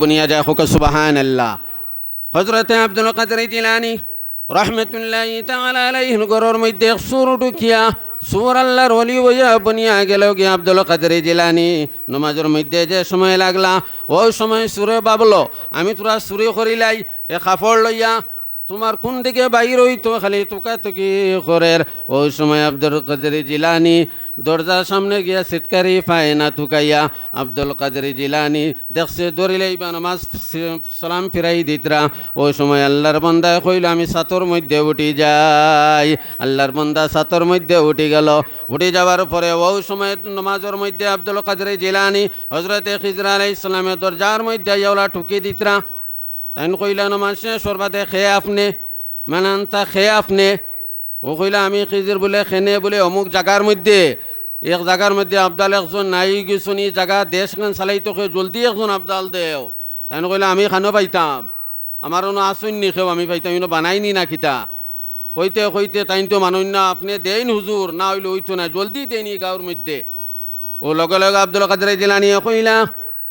বুনিয়া যায় হোক সুবাহান আল্লাহ হজরতে আব্দুল কাদের জিলানি রহমতুল্লাহ তাআলা আলাইহির গরর মধ্যে সুর ঢুকিয়া সুর আল্লাহর অলি বইয়া বনিয়া গেল কি আব্দুল কাদের জিলানি নমাজের মধ্যে যে সময় লাগলা ওই সময় সুরে বাবলো আমি তোরা সুরে করিলাই এ কাপড় লইয়া তোমার কোন দিকে বাইর হইতো? খালি তোকা তুকি করের ওই সময় আব্দুল কাদের জিলানি দরজার সামনে গিয়া সিটকারি পায় না তুকাইয়া আব্দুল কাদের জিলানি দেখছে দরিলেই বা নামাজ সালাম ফিরাই দিতরা। ওই সময় আল্লাহর বন্দায় কইল, আমি সাতর মধ্যে উঠি যাই। আল্লাহর বন্দা সাতর মধ্যে উঠি গেল। উঠে যাওয়ার পরে ওই সময় নমাজের মধ্যে আব্দুল কাদের জিলানি হজরতে খিজরা আলাই ইসলামের দরজার মধ্যে ইয়াওলা ঠুকি দিতরা। তাইন কইলা নমাসে সর্বাদে খেয়ে আপনি, মানান্তা খেয়ে আপনি। ও কইলা আমি খিজির বলে খেনে বলে অমুক জায়গার মধ্যে, এক জায়গার মধ্যে আবদাল একজন নাই গেছুন এই জায়গা দেশ খান চালাইতো খে, জলদি একজন আবদাল দেও। তাই কইলা আমি খানো পাইতাম। আমার অন্য আসুন নি খেও, আমি পাইতাম, ইনো বানাইনি না খিতা কইতে কইতে তাইন তো মানুষ না আপনি দেন হুজুর না হইলে ওইতো না জলদি দেনি গাঁর মধ্যে। ও লগে লগে আব্দুল কাদের জিলানি কইলা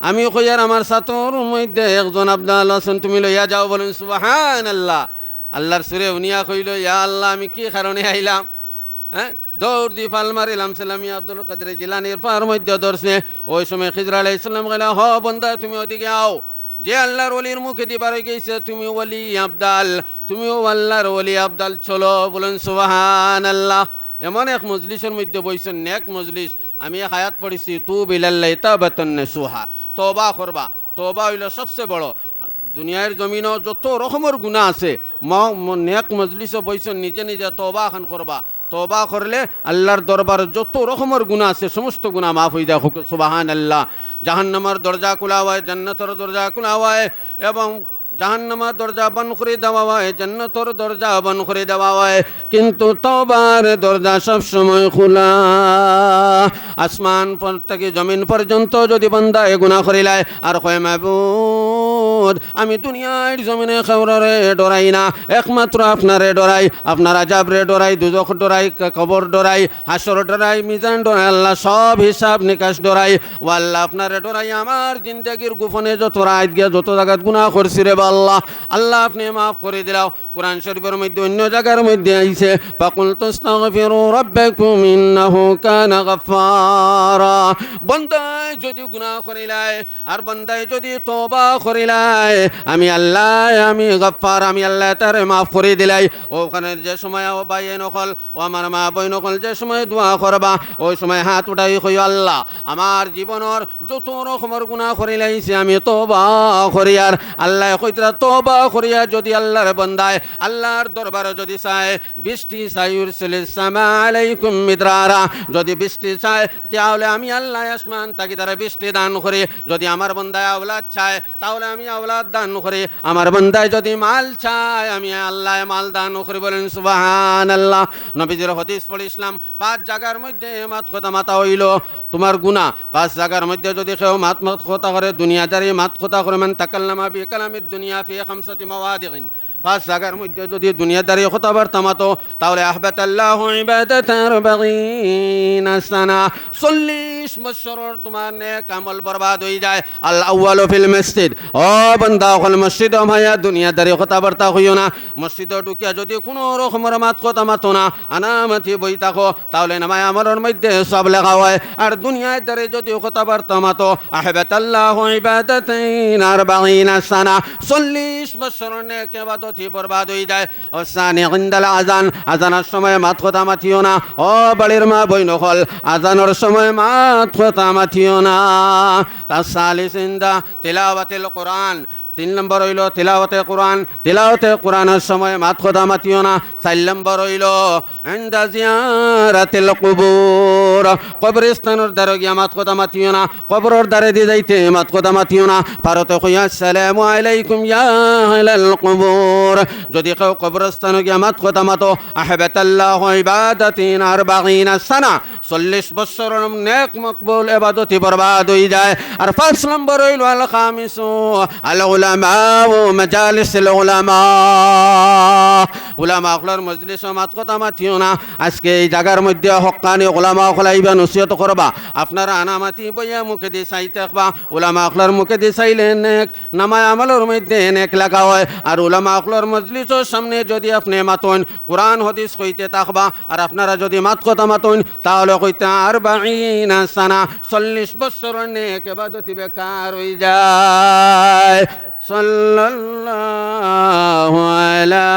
আমি কইয়ার আমার সাতর মধ্যে একজন আব্দাল আছেন, তুমি লইয়া যাও। বলেন সুবাহান আল্লাহ আল্লাহর সুরে উনিয়া কইল, ইয়া আল্লাহ, আমি কি কারণে আইলাম? হ্যাঁ? দৌড় দি ফাল মারিলাম সালামি আব্দুল কাদের জিলানির পার মধ্যে ধরছে ওই সময় খিজরা আলাই ইসলাম গেলা হ বন্দা, তুমি ওদিকে আও। যে আল্লাহর ওলির মুখে দিবার গেছে, তুমি ওলি আবদাল, তুমিও আল্লাহর ওলি আবদাল, চলো। বলেন সুবাহান আল্লাহ এমন এক মজলিসের মধ্যে বইছেন, নেক মজলিস, আমি এক আয়াত পড়েছি, তু বিলাল্লাই তা বেতন সুহা তবা করবা তবা হইল সবচেয়ে বড়। দুনিয়ার জমিনও যত রকমের গুণা আছে নেক মজলিসে বইছেন, নিজে নিজে তবা খান করবা। তবা করলে আল্লাহর দরবার যত রকমের গুণা আছে, সমস্ত গুণা মাফ হয়ে যায়। সুবাহান আল্লাহ জাহান্নামার দরজা খোলা হয়, জান্নাতর দরজা খোলা হয় এবং জাহান্নামার দরজা বন করে দেওয়া হয়, জান্নাতর দরজা বন করে দেওয়া হয়। কিন্তু তবার দরজা সব সময় খোলা। আসমান থেকে জমিন পর্যন্ত যদি বান্দা গুণা করিলায় আর কয় আমি দুনিয়ার জমিনে খাওয়ারে ডরাই না। একমাত্র আপনারে ডরাই, আপনার আজাবরে ডরাই দুজক ডরাই, কবর ডরাই, হাসর ডরাই, মিজান ডরাই, আল্লাহ সব হিসাব নিকাশ ডরাই। ও আল্লাহ আপনারে ডরাই, আমার জিন্দগির গোপনে যত রাত গিয়া যত জায়গাত গুণা করছি রে আল্লাহ। আল্লাহ, আপনি মাফ করে দিলাও। কোরআন শরীফের মধ্যে অন্য জায়গার মধ্যে রাব্বাকুম ইন্নাহু কানা গাফফারা। যদি গুনাহ আর যদি তওবা আমি আল্লাহ, আমি গফফার, আমি আল্লাহ মাফ করে দিলাই। ওখানে যে সময় ও ভাই নকল, ও আমার মা বই নকল, যে সময় দোয়া করবা ওই সময় হাত উঠাই কই আল্লাহ, আমার জীবনের যত রকমের গুনাহ করিলাইছে আমি তওবা করিয়ার আল্লাহ কইতরা তওবা করিয়া যদি আল্লাহর বন্দায়, আল্লাহর দরবারে যদি চায়, বৃষ্টি চাইউর সামা আলাইকুম মিদ্রারা। যদি বৃষ্টি চায়, তাহলে আমি আল্লাহ আসমান তাকে তারা বৃষ্টি দান করে। যদি আমার বন্দায় আওলাদ চায়, তাহলে আমি আওলাদ দান করে। আমার বন্দায় যদি মাল চায়, আমি আল্লাহ মাল দান করে বলেন সুবাহান আল্লাহ নবীজির হদিস পড়ে ইসলাম, পাঁচ জায়গার মধ্যে মাত কথা মাতা হইল। তোমার গুণা পাঁচ জায়গার মধ্যে যদি কেউ মাত মাত কথা করে, দুনিয়াদারি মাত কথা করে, মান তাকাল্লামা বি الدنيا في خمسة مواضع পাঁচ জায়গার মধ্যে যদি দুনিয়াদারি কথাবার্তা মাতো তাহলে আহবাত আল্লাহ সানা চল্লিশ বছরের তোমার নেক আমল বরবাদ হয়ে যায়। আল্লাহ আউয়ালু ফিল মসজিদ। ও বান্দা ওখানে মসজিদ মায়া, দুনিয়াদারি কথাবার্তা হইও না। মসজিদে ঢুকিয়া যদি কোনো রকমের মাত কথা মাতো না, আনামাতি বই থাকো, তাহলে নামায় আমলের মধ্যে সব লেখা হয়। আর দুনিয়ার দ্বারে যদি কথাবার্তা মাতো আহবাত আল্লাহ ইবাদাতাইন আর বাগিনা সানা চল্লিশ বছরের নেক ইবাদতি বরবাদ হয়ে যায়। ও সানি ইনদাল আজান। আজানের সময় মাত কথা মাথিও না। ও বাড়ির মা বই নহল আজানের সময় মাত কথা মাথিও না। তা সালিস ইন্দা তেলাওয়াতিল কোরআন। তিন নম্বর হইল তিলাওয়াতে কোরআন। তিলাওয়াতে কোরআনের সময় মাত কথা মাতিও না। চার নম্বর হইল জিয়ারাতিল কুবুর। কবরস্থানের দ্বারে গিয়া মাত কথা মাতিও না। কবরের দ্বারে দিয়ে যাইতে মাত কথা মাতিও না। ভারতে কইয়া আসসালামু আলাইকুম ইয়া আহলাল কুবুর। যদি কেউ কবরস্থানে গিয়া মাত কথা মাতো, আহবাতাল্লাহু ইবাদাতিন আরবাঈনা সানা। চল্লিশ বছর নেক মকবুল এবাদতি বরবাদ হয়ে যায়। আর পাঁচ নম্বর হইল, আল খামিসু আল ও মাজালিস আল উলামা অখলার মজলিস মাত কথা মাতিও না আজকে এই জায়গার মধ্যে হকানি ওলামা অখলাইবা নসিহত করবা। আপনারা আনা মাতি বইয়া মুখে দিয়ে চাই থাকবা। উলামা অখলার মুখে দিয়ে চাইলে নেক, নামায় আমলের মধ্যে নেক লাগা হয়। আর উলামা অখলার মজলিসের সামনে যদি আপনি মাতন কোরআন, হদিস কইতে থাকবা। আর আপনারা যদি মাত কথা মাতন তাহলে কইতে আর বাঈনা সানা। চল্লিশ বছর নেক এবাদতি বেকার হয়ে যায়। সাল্লাল্লাহু আলা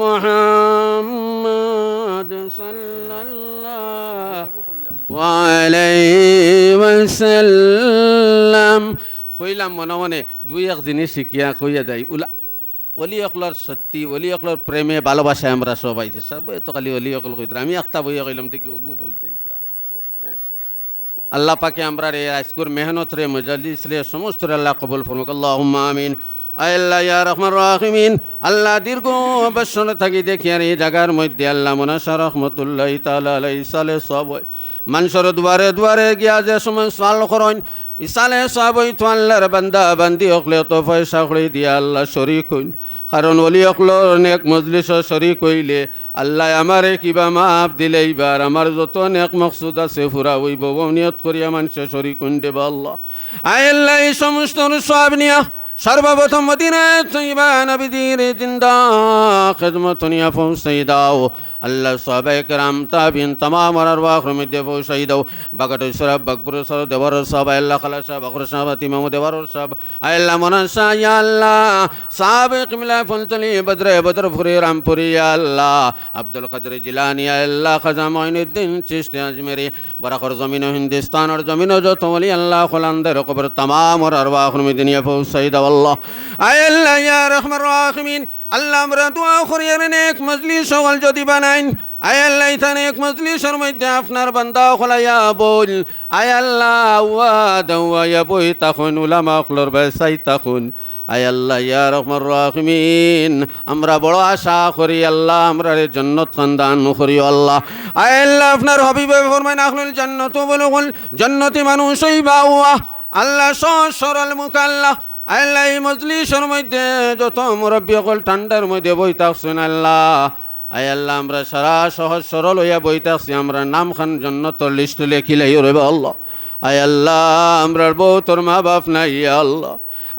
মুহাম্মদ সাল্লাল্লাহু আলাইহি ওয়াসাল্লাম। কইলাম মনে মনে দুই এক জিনিস শিখিয়া কইয়া যাই। উলা অলি অকলর সত্যি, অলি অকলর প্রেমে, ভালোবাসায় আমরা সবাই সব তো খালি অলি অকল কইতে আমি একটা বইয়া কইলাম, দেখি ওগু কইছেন আল্লাহ পাকে আমরা রে আজকুর মেহনত রে মজলিস রে সমস্ত আল্লাহ কবুল ফরমুক। আল্লাহ আমিন। আল্লাহ ইয়া রহমান আল্লাহ দীর্ঘ অবসর থাকি দেখি আর এই জায়গার মধ্যে আল্লাহ মনাসা রহমতুল্লাহ তালা আলাই সালে সব মানুষের দুয়ারে দুয়ারে গিয়া যে সময় সাল ইসালে সব হই তো আল্লাহর বান্দা, বান্দি অকলে তো পয়সা করে দিয়া আল্লাহ শরিক হইন। কারণ অলি অকলর নেক মজলিস শরিক হইলে আল্লাহ আমারে কিবা মাপ দিলে এইবার আমার যত নেক মকসুদ আছে ফুরা হইব নিয়ত করিয়া মানুষে শরিক হইন দেবা আল্লাহ। আয় আল্লাহ, এই সমস্ত সব নিয়া সর্বপ্রথম মদিনা তৈবা নবীদের জিন্দা, খেদমত নিয়া পৌঁছাই দাও। আল্লাহ সাহাবাই কেরাম তাবিন তমাম অনারবা হুমি দেব শহীদ বাগট সরব বাগপুর সরব দেবর সব আল্লাহ খালা সাহেব আখর সাহেব তিমাম দেবর সব আল্লাহ মনান শাহ আল্লাহ। সাবেক মিলা ফুলতলি বদরে বদরপুরি রামপুরি আল্লাহ। আব্দুল কাদের জিলানি আল্লাহ খাজা মঈনুদ্দিন চিস্তি আজমেরি। বরাখর জমিন হিন্দুস্তান জমিন যত ওলি, আল্লাহ খোলান্দের কবর তমাম অনারবা হুমি দিনিয়া ফৌসাইদ আল্লাহ। আল্লাহ, ইয়া রহমান রাহমিন আল্লাহ আমরা দোয়া করি আর এক মজলিস সকল যদি বানাইন। আয় আল্লাহ ইথানে এক মজলিসের মধ্যে আপনার বান্দা খোলাইয়া বল আয় আল্লাহ ওয়া বই তখন উলামা খলর বেসাই তখন আয় আল্লাহ, ইয়া রহমান রাহিমিন। আমরা বড় আশা করি, আল্লাহ আমরা জন্নত খানদান করি আল্লাহ। আয় আল্লাহ, আপনার হবিবে ফরমাইন আখলুল জান্নাত বলুন, জন্নতি মানুষই বাউয়া। আল্লাহ সরল মুখ, আল্লাহ। আল্লাহ এই মজলিসের মধ্যে যত মুরব্বী অকল ঠান্ডার মধ্যে বই থাকছেন আল্লাহ। আয় আল্লাহ, আমরা সারা সহজ সরল হইয়া বই থাকছি, আমরা নাম খান জন্য তোর লিস্ট লেখিলাই রইবে আল্লাহ। আয় আল্লাহ, আমরা বউ, তোর মা বাপ নাই আল্লাহ।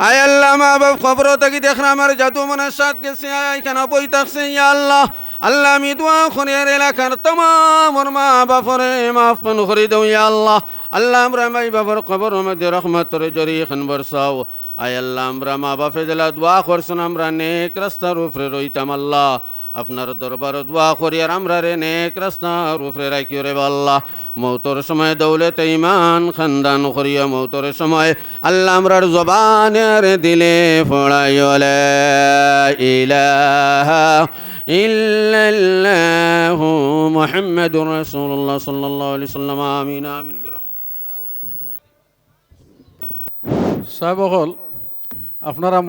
আয় আল্লাহ, মা বাপ, খবর থাকি দেখলাম আমার জাদু মনের সাথ গেছে এখানে বই থাকছে ইয়া আল্লাহ। আল্লাহ, আমি দোয়া আর এলাকার তমাম ওর মা বাপরে মাফ করে দৌ ইয়া আল্লাহ। আল্লাহ আমরা মাই বাবার খবর মধ্যে রহমতরে জরি এখন বরসাও। আয় আল্লাহ আমরা মা বাপে দিলা দোয়া করছেন, আমরা নেক রাস্তার উপরে রইতাম আল্লাহ। আপনার দরবার দোয়া করি আর আমরা রে নেক রাস্তার উপরে রাখি রে আল্লাহ। মৌতর সময় দৌলত ইমান খানদান করিয়া মৌতর সময় আল্লাহ আমরার জবানের দিলে ফড়াই ইলাহা ইল্লাল্লাহু মুহাম্মাদুর রাসূলুল্লাহ সাল্লাল্লাহু সাল্লাম আমিন আমিন সাহেব আপনারা